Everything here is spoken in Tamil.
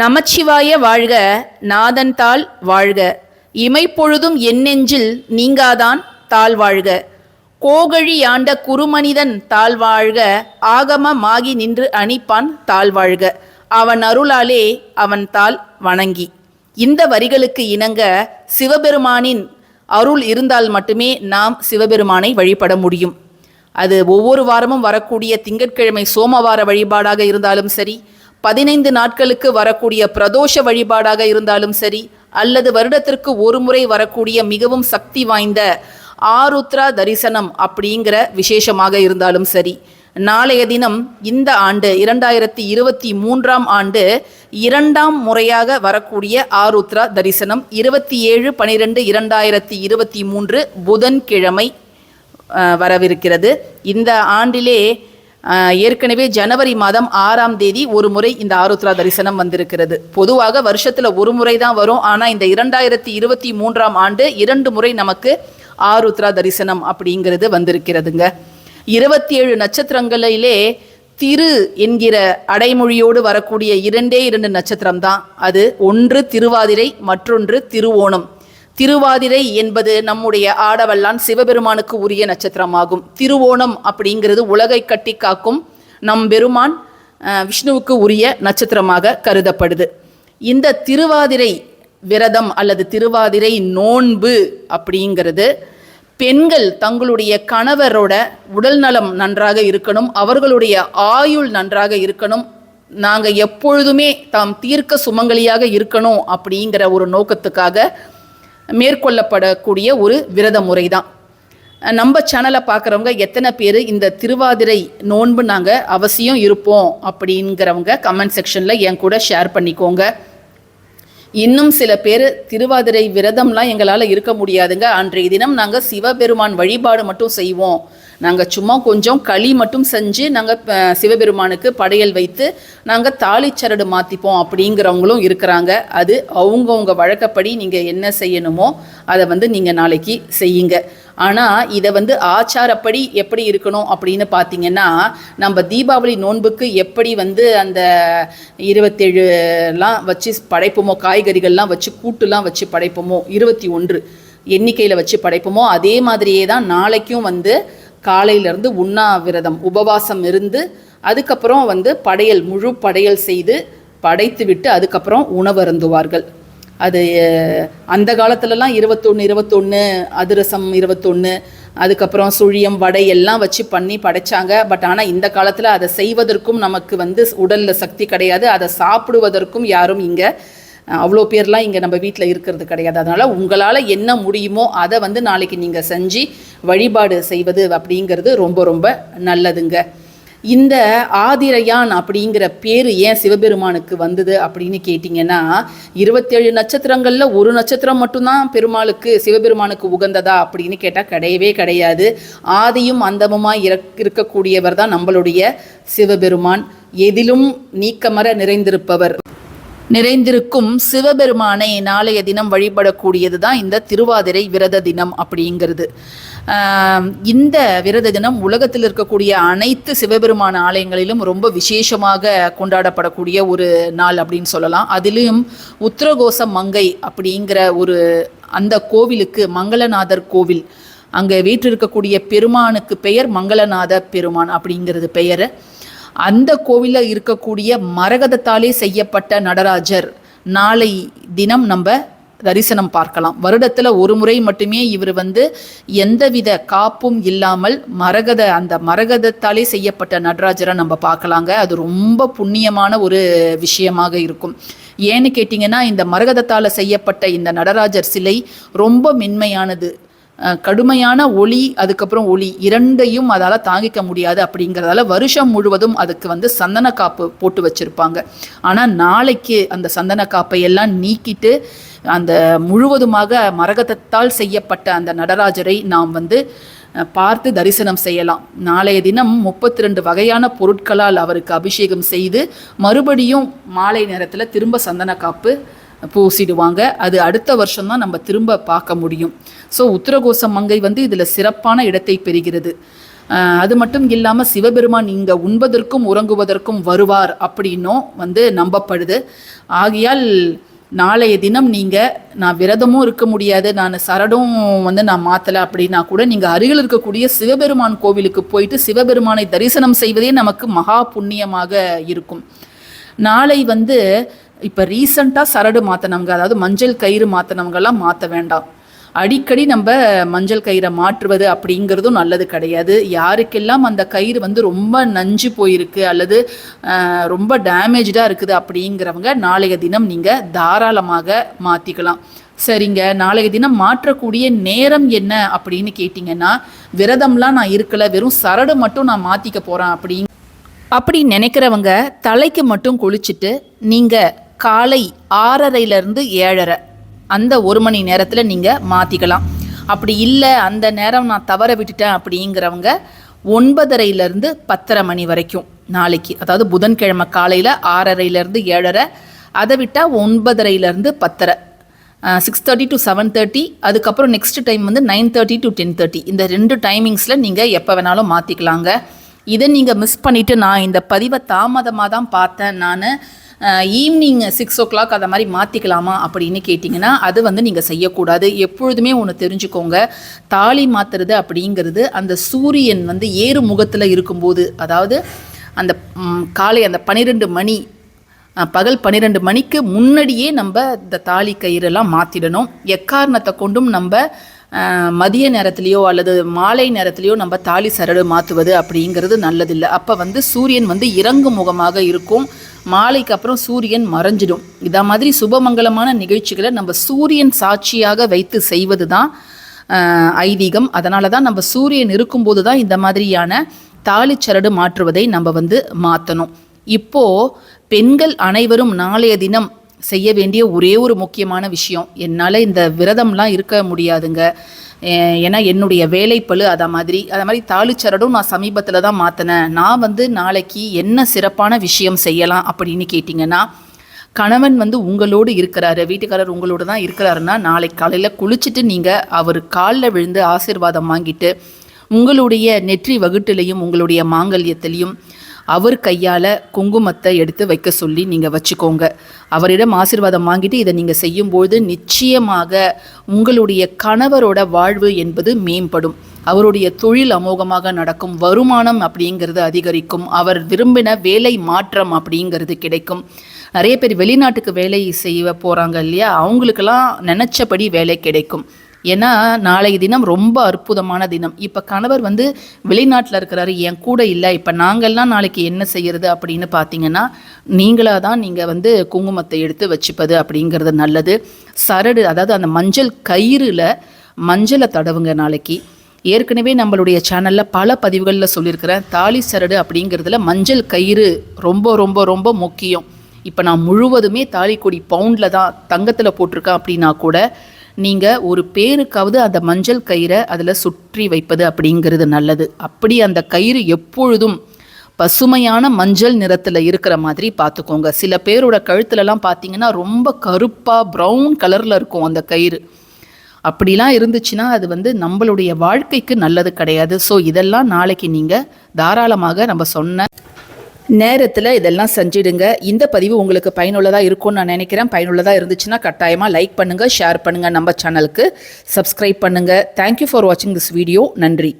நமச்சிவாய வாழ்க நாதன் தாள் வாழ்க. இமைப்பொழுதும் எண்ணெஞ்சில் நீங்காதான் தாழ் வாழ்க. கோகழி ஆண்ட குருமனிதன் தாழ் வாழ்க ஆகமமாகி நின்று அணிப்பான் தாழ் வாழ்க. அவன் அருளாலே அவன் தாள் வணங்கி. இந்த வரிகளுக்கு இணங்க சிவபெருமானின் அருள் இருந்தால் மட்டுமே நாம் சிவபெருமானை வழிபட முடியும். அது ஒவ்வொரு வாரமும் வரக்கூடிய திங்கட்கிழமை சோமவார வழிபாடாக இருந்தாலும் சரி பதினைந்து நாட்களுக்கு வரக்கூடிய பிரதோஷ வழிபாடாக இருந்தாலும் சரி அல்லது வருடத்திற்கு ஒரு முறை வரக்கூடிய மிகவும் சக்தி வாய்ந்த ஆருத்ரா தரிசனம் அப்படிங்கிற விசேஷமாக இருந்தாலும் சரி நாளைய தினம் இந்த ஆண்டு இரண்டாயிரத்தி இருபத்தி மூன்றாம் ஆண்டு இரண்டாம் முறையாக வரக்கூடிய ஆருத்ரா தரிசனம் இருபத்தி ஏழு பனிரெண்டு இரண்டாயிரத்தி இருபத்தி மூன்று புதன்கிழமை வரவிருக்கிறது. இந்த ஆண்டிலே ஏற்கனவே ஜனவரி மாதம் ஆறாம் தேதி ஒரு முறை இந்த ஆருத்ரா தரிசனம் வந்திருக்கிறது. பொதுவாக வருஷத்துல ஒரு முறை தான் வரும். ஆனா இந்த இரண்டாயிரத்தி இருபத்தி மூன்றாம் ஆண்டு இரண்டு முறை நமக்கு ஆருத்ரா தரிசனம் அப்படிங்கிறது வந்திருக்கிறதுங்க. இருபத்தி ஏழு நட்சத்திரங்களிலே திரு என்கிற அடைமொழியோடு வரக்கூடிய இரண்டே இரண்டு நட்சத்திரம் தான் அது ஒன்று திருவாதிரை மற்றொன்று திருவோணம். திருவாதிரை என்பது நம்முடைய ஆடவல்லான் சிவபெருமானுக்கு உரிய நட்சத்திரமாகும். திருவோணம் அப்படிங்கிறது உலகை கட்டி காக்கும் நம் பெருமான் விஷ்ணுவுக்கு உரிய நட்சத்திரமாக கருதப்படுது. இந்த திருவாதிரை விரதம் அல்லது திருவாதிரை நோன்பு அப்படிங்கிறது பெண்கள் தங்களுடைய கணவரோட உடல் நலம் நன்றாக இருக்கணும் அவர்களுடைய ஆயுள் நன்றாக இருக்கணும் நாங்கள் எப்பொழுதுமே தாம் தீர்க்க சுமங்கலியாக இருக்கணும் அப்படிங்கிற ஒரு நோக்கத்துக்காக மேற்கொள்ளப்படக்கூடிய ஒரு விரத முறை தான் நம்ம சேனலை பார்க்குறவங்க எத்தனை பேர் இந்த திருவாதிரை நோன்பு நாங்கள் அவசியம் இருப்போம் அப்படிங்கிறவங்க கமெண்ட் செக்ஷனில் என் கூட ஷேர் பண்ணிக்கோங்க. இன்னும் சில பேர் திருவாதிரை விரதம்லாம் எங்களால் இருக்க முடியாதுங்க. அன்றைய தினம் நாங்கள் சிவபெருமான் வழிபாடு மட்டும் செய்வோம். நாங்கள் சும்மா கொஞ்சம் களி மட்டும் செஞ்சு நாங்கள் சிவபெருமானுக்கு படையல் வைத்து நாங்கள் தாலிச்சரடு மாற்றிப்போம் அப்படிங்கிறவங்களும் இருக்கிறாங்க. அது அவங்கவுங்க வழக்கப்படி நீங்கள் என்ன செய்யணுமோ அதை வந்து நீங்கள் நாளைக்கு செய்யுங்க. ஆனால் இதை வந்து ஆச்சாரப்படி எப்படி இருக்கணும் அப்படின்னு பார்த்தீங்கன்னா நம்ம தீபாவளி நோன்புக்கு எப்படி வந்து அந்த இருபத்தேழுலாம் வச்சு படைப்போமோ காய்கறிகள்லாம் வச்சு கூட்டுலாம் வச்சு படைப்போமோ இருபத்தி ஒன்று எண்ணிக்கையில் வச்சு படைப்போமோ அதே மாதிரியே தான் நாளைக்கும் வந்து காலையிலேருந்து உண்ணாவிரதம் உபவாசம் இருந்து அதுக்கப்புறம் வந்து படையல் முழு படையல் செய்து படைத்து விட்டு அதுக்கப்புறம் உணவருந்துவார்கள் அது அந்த காலத்துலலாம் இருபத்தொன்று இருபத்தொன்று அதிரசம் இருபத்தொன்று அதுக்கப்புறம் சுழியம் வடை எல்லாம் வச்சு பண்ணி படைச்சாங்க. பட் ஆனால் இந்த காலத்தில் அதை செய்வதற்கும் நமக்கு வந்து உடலில் சக்தி கிடையாது. அதை சாப்பிடுவதற்கும் யாரும் இங்கே அவ்வளோ பேர்லாம் இங்கே நம்ம வீட்டில் இருக்கிறது கிடையாது. அதனால் உங்களால் என்ன முடியுமோ அதை வந்து நாளைக்கு நீங்கள் செஞ்சு வழிபாடு செய்வது அப்படிங்கிறது ரொம்ப ரொம்ப நல்லதுங்க. இந்த ஆதிரையான் அப்படிங்கிற பேர் ஏன் சிவபெருமானுக்கு வந்தது அப்படின்னு கேட்டிங்கன்னா இருபத்தேழு நட்சத்திரங்களில் ஒரு நட்சத்திரம் மட்டும்தான் பெருமாளுக்கு சிவபெருமானுக்கு உகந்ததா அப்படின்னு கேட்டால் கிடையவே கிடையாது. ஆதியும் அந்தமுமாக இறக் இருக்கக்கூடியவர் தான் நம்மளுடைய சிவபெருமான். எதிலும் நீக்கமர நிறைந்திருப்பவர். நிறைந்திருக்கும் சிவபெருமானை நாளைய தினம் வழிபடக்கூடியது தான் இந்த திருவாதிரை விரத தினம் அப்படிங்கிறது. இந்த விரத தினம் உலகத்தில் இருக்கக்கூடிய அனைத்து சிவபெருமான ஆலயங்களிலும் ரொம்ப விசேஷமாக கொண்டாடப்படக்கூடிய ஒரு நாள் அப்படின்னு சொல்லலாம். அதிலும் உத்தரகோச மங்கை அப்படிங்கிற ஒரு அந்த கோவிலுக்கு மங்களநாதர் கோவில் அங்கே வீற்றிருக்கக்கூடிய பெருமானுக்கு பெயர் மங்களநாத பெருமான் அப்படிங்கிறது பெயர். அந்த கோவிலில் இருக்கக்கூடிய மரகதத்தாலே செய்யப்பட்ட நடராஜர். நாளை தினம் நம்ம தரிசனம் பார்க்கலாம். வருடத்தில் ஒரு முறை மட்டுமே இவர் வந்து எந்தவித காப்பும் இல்லாமல் மரகத அந்த மரகதத்தாலே செய்யப்பட்ட நடராஜரை நம்ம பார்க்கலாங்க. அது ரொம்ப புண்ணியமான ஒரு விஷயமாக இருக்கும். ஏன்னு கேட்டிங்கன்னா இந்த மரகதத்தால் செய்யப்பட்ட இந்த நடராஜர் சிலை ரொம்ப மென்மையானது. கடுமையான ஒளி அதுக்கப்புறம் ஒளி இரண்டையும் அதால் தாங்கிக்க முடியாது அப்படிங்கிறதால வருஷம் முழுவதும் அதுக்கு வந்து சந்தன காப்பு போட்டு வச்சுருப்பாங்க. ஆனால் நாளைக்கு அந்த சந்தன காப்பை எல்லாம் நீக்கிட்டு அந்த முழுவதுமாக மரகதத்தால் செய்யப்பட்ட அந்த நடராஜரை நாம் வந்து பார்த்து தரிசனம் செய்யலாம். நாளைய தினம் முப்பத்தி ரெண்டு வகையான பொருட்களால் அவருக்கு அபிஷேகம் செய்து மறுபடியும் மாலை நேரத்தில் திரும்ப சந்தன காப்பு பூசிடுவாங்க. அது அடுத்த வருஷம் தான் நம்ம திரும்ப பார்க்க முடியும். ஸோ உத்தரகோச மங்கை வந்து இதில் சிறப்பான இடத்தை பெறுகிறது. அது மட்டும் இல்லாமல் சிவபெருமான் இங்கே உண்பதற்கும் உறங்குவதற்கும் வருவார் அப்படின்னும் வந்து நம்பப்படுது. ஆகையால் நாளைய தினம் நீங்கள் நான் விரதமும் இருக்க முடியாது நான் சரடும் வந்து நான் மாற்றலை அப்படின்னா கூட நீங்கள் அருகில் இருக்கக்கூடிய சிவபெருமான் கோவிலுக்கு போயிட்டு சிவபெருமானை தரிசனம் செய்வதே நமக்கு மகா புண்ணியமாக இருக்கும். நாளை வந்து இப்போ ரீசண்டாக சரடு மாற்றினவங்க அதாவது மஞ்சள் கயிறு மாற்றினவங்கெல்லாம் மாற்ற வேண்டாம். அடிக்கடி நம்ம மஞ்சள் கயிறை மாற்றுவது அப்படிங்கிறதும் நல்லது கிடையாது. யாருக்கெல்லாம் அந்த கயிறு வந்து ரொம்ப நஞ்சு போயிருக்கு அல்லது ரொம்ப டேமேஜாக இருக்குது அப்படிங்கிறவங்க நாளைய தினம் நீங்கள் தாராளமாக மாற்றிக்கலாம் சரிங்க நாளைய தினம் மாற்றக்கூடிய நேரம் என்ன அப்படின்னு கேட்டிங்கன்னா விரதம்லாம் நான் இருக்கலை வெறும் சரடு மட்டும் நான் மாற்றிக்க போகிறேன் அப்படிங்க அப்படி நினைக்கிறவங்க தலைக்கு மட்டும் குளிச்சுட்டு நீங்கள் காலை ஆறரைலேருந்து ஏழரை. அந்த ஒரு மணி நேரத்தில் நீங்கள் மாற்றிக்கலாம் அப்படி இல்லை அந்த நேரம் நான் தவற விட்டுட்டேன் அப்படிங்கிறவங்க ஒன்பதரையிலேருந்து பத்தரை மணி வரைக்கும் நாளைக்கு. அதாவது புதன்கிழமை காலையில் ஆறரைலேருந்து ஏழரை. அதை விட்டால் ஒன்பதரையிலேருந்து பத்தரை. Six thirty to seven thirty அதுக்கப்புறம் நெக்ஸ்ட் டைம் வந்து nine thirty to ten thirty இந்த ரெண்டு டைமிங்ஸில் நீங்கள் எப்போ வேணாலும் மாற்றிக்கலாங்க இதை நீங்கள் மிஸ் பண்ணிவிட்டு நான் இந்த பதிவை தாமதமாக தான் பார்த்தேன். நான் ஈவினிங் சிக்ஸ் ஓ கிளாக் அதை மாதிரி மாற்றிக்கலாமா அப்படின்னு கேட்டிங்கன்னா அது வந்து நீங்கள் செய்யக்கூடாது. எப்பொழுதுமே ஒன்று தெரிஞ்சுக்கோங்க. தாலி மாற்றுறது அப்படிங்கிறது அந்த சூரியன் வந்து ஏறு முகத்தில் இருக்கும்போது அதாவது அந்த காலை அந்த பன்னிரெண்டு மணி பகல் பன்னிரெண்டு மணிக்கு முன்னாடியே நம்ம இந்த தாலி கயிறெல்லாம் மாற்றிடணும் எக்காரணத்தை கொண்டும் நம்ம மதிய நேரத்துலேயோ அல்லது மாலை நேரத்துலேயோ நம்ம தாலி சரடு மாற்றுவது அப்படிங்கிறது நல்லதில்லை. அப்போ வந்து சூரியன் வந்து இறங்கு முகமாக இருக்கும். மாலைக்கு அப்புறம் சூரியன் மறைஞ்சிடும். இதை மாதிரி சுபமங்கலமான நிகழ்ச்சிகளை நம்ம சூரியன் சாட்சியாக வைத்து செய்வது தான் ஐதீகம். அதனால தான் நம்ம சூரியன் இருக்கும்போது தான் இந்த மாதிரியான தாலிச்சரடு மாற்றுவதை நம்ம வந்து மாற்றணும் இப்போது பெண்கள் அனைவரும் நாளைய தினம் செய்ய வேண்டிய ஒரே ஒரு முக்கியமான விஷயம் என்னால் இந்த விரதம்லாம் இருக்க முடியாதுங்க. ஏன்னா என்னுடைய வேலைப்பளு அதை மாதிரி அதை மாதிரி தாளிச்சரடும் நான் சமீபத்தில் தான் மாற்றினேன் நான் வந்து நாளைக்கு என்ன சிறப்பான விஷயம் செய்யலாம் அப்படின்னு கேட்டிங்கன்னா கணவன் வந்து உங்களோடு இருக்கிறாரு வீட்டுக்காரர் உங்களோடு தான் இருக்கிறாருன்னா நாளை காலையில் குளிச்சுட்டு நீங்கள் அவர் காலில் விழுந்து ஆசீர்வாதம் வாங்கிட்டு உங்களுடைய நெற்றி வகுட்டிலையும் உங்களுடைய மாங்கல்யத்திலையும் அவர் கையால் குங்குமத்தை எடுத்து வைக்க சொல்லி நீங்கள் வச்சுக்கோங்க. அவரிடம் ஆசீர்வாதம் வாங்கிட்டு இதை நீங்கள் செய்யும்போது நிச்சயமாக உங்களுடைய கணவரோட வாழ்வு என்பது மேம்படும். அவருடைய தொழில் அமோகமாக நடக்கும். வருமானம் அப்படிங்கிறது அதிகரிக்கும். அவர் விரும்பின வேலை மாற்றம் அப்படிங்கிறது கிடைக்கும். நிறைய பேர் வெளிநாட்டுக்கு வேலை செய்ய போகிறாங்க இல்லையா? அவங்களுக்கெல்லாம் நினச்சபடி வேலை கிடைக்கும். ஏன்னா நாளைய தினம் ரொம்ப அற்புதமான தினம். இப்போ கணவர் வந்து வெளிநாட்டில் இருக்கிறாரு என் கூட இல்லை இப்போ நாங்கள்லாம் நாளைக்கு என்ன செய்யறது அப்படின்னு பார்த்தீங்கன்னா நீங்களாக தான் நீங்கள் வந்து குங்குமத்தை எடுத்து வச்சுப்பது அப்படிங்கிறது நல்லது. சரடு அதாவது அந்த மஞ்சள் கயிறில் மஞ்சளை தடவுங்க நாளைக்கு. ஏற்கனவே நம்மளுடைய சேனலில் பல பதிவுகளில் சொல்லியிருக்கிறேன் தாலி சரடு அப்படிங்கிறதுல மஞ்சள் கயிறு ரொம்ப ரொம்ப ரொம்ப முக்கியம். இப்போ நான் முழுவதுமே தாலிக்கொடி பவுண்டில் தான் தங்கத்தில் போட்டிருக்கேன் அப்படின்னா கூட நீங்கள் ஒரு பேருக்காவது அந்த மஞ்சள் கயிறை அதில் சுற்றி வைப்பது அப்படிங்கிறது நல்லது. அப்படி அந்த கயிறு எப்பொழுதும் பசுமையான மஞ்சள் நிறத்தில் இருக்கிற மாதிரி பார்த்துக்கோங்க. சில பேரோட கழுத்துலலாம் பார்த்தீங்கன்னா ரொம்ப கருப்பாக ப்ரௌன் கலரில் இருக்கும் அந்த கயிறு. அப்படிலாம் இருந்துச்சுன்னா அது வந்து நம்மளுடைய வாழ்க்கைக்கு நல்லது கிடையாது. ஸோ இதெல்லாம் நாளைக்கு நீங்கள் தாராளமாக நம்ம சொன்ன நேரத்தில் இதெல்லாம் செஞ்சிடுங்க. இந்த பதிவு உங்களுக்கு பயனுள்ளதாக இருக்கும்னு நான் நினைக்கிறேன். பயனுள்ளதாக இருந்துச்சுன்னா கட்டாயமாக லைக் பண்ணுங்கள் ஷேர் பண்ணுங்கள் நம்ம சேனலுக்கு சப்ஸ்கிரைப் பண்ணுங்கள் தேங்க்யூ ஃபார் வாட்சிங் திஸ் வீடியோ நன்றி.